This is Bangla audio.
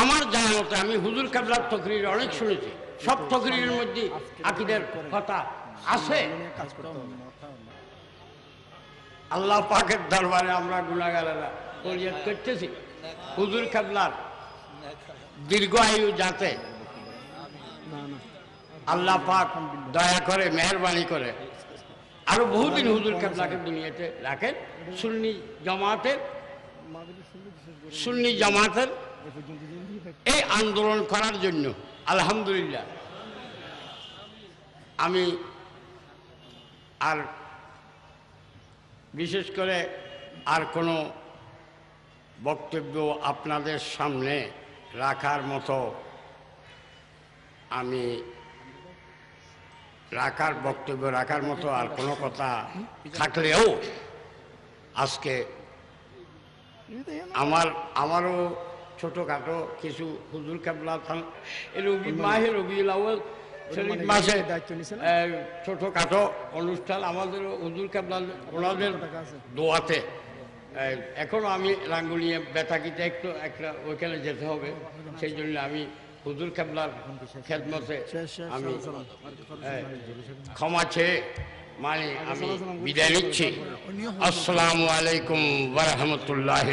আমার জানা মতে আমি হুজুর কাবলার তকরির অনেক শুনেছি। সব তকরির মধ্যে আকিদের কথা আছে। আল্লাহ পাকের দরবারে আমরা গুণাগারেরা ফরিয়াদ করতেছি। হুজুর কাবলার দীর্ঘ আয়ু যাতে আল্লাহ পাক দয়া করে, মেহরবানি করে। আরও বহুদিন হুজুর কাবলাকে দুনিয়াতে রাখেন। সুন্নি জামাতের সুন্নি জামাতের এই আন্দোলন করার জন্য, আলহামদুলিল্লাহ। আমি আর বিশেষ করে আর কোনো বক্তব্য আপনাদের সামনে রাখার মতো আমি রাখার বক্তব্য রাখার মতো আর কোনো কথা থাকলেও আজকে আমার আমারও ছোটোখাটো কিছু হুজুর কাবলা এই রবি মাহে রবি আউ্ল শরীফ মাসে ছোটোখাটো অনুষ্ঠান আমাদের হুজুর কাবলা ওনাদের দোয়াতে। এ, এখনও আমি রাঙ্গুলিয়ে বেতাকিতে একটু একটা ওইখানে যেতে হবে। সেই জন্য আমি হুজুর কাবলার খেদমতে আমি ক্ষমা চেয়ে মানে আমি বিদায় নিচ্ছি। আসসালামু আলাইকুম ওরহমতুল্লাহ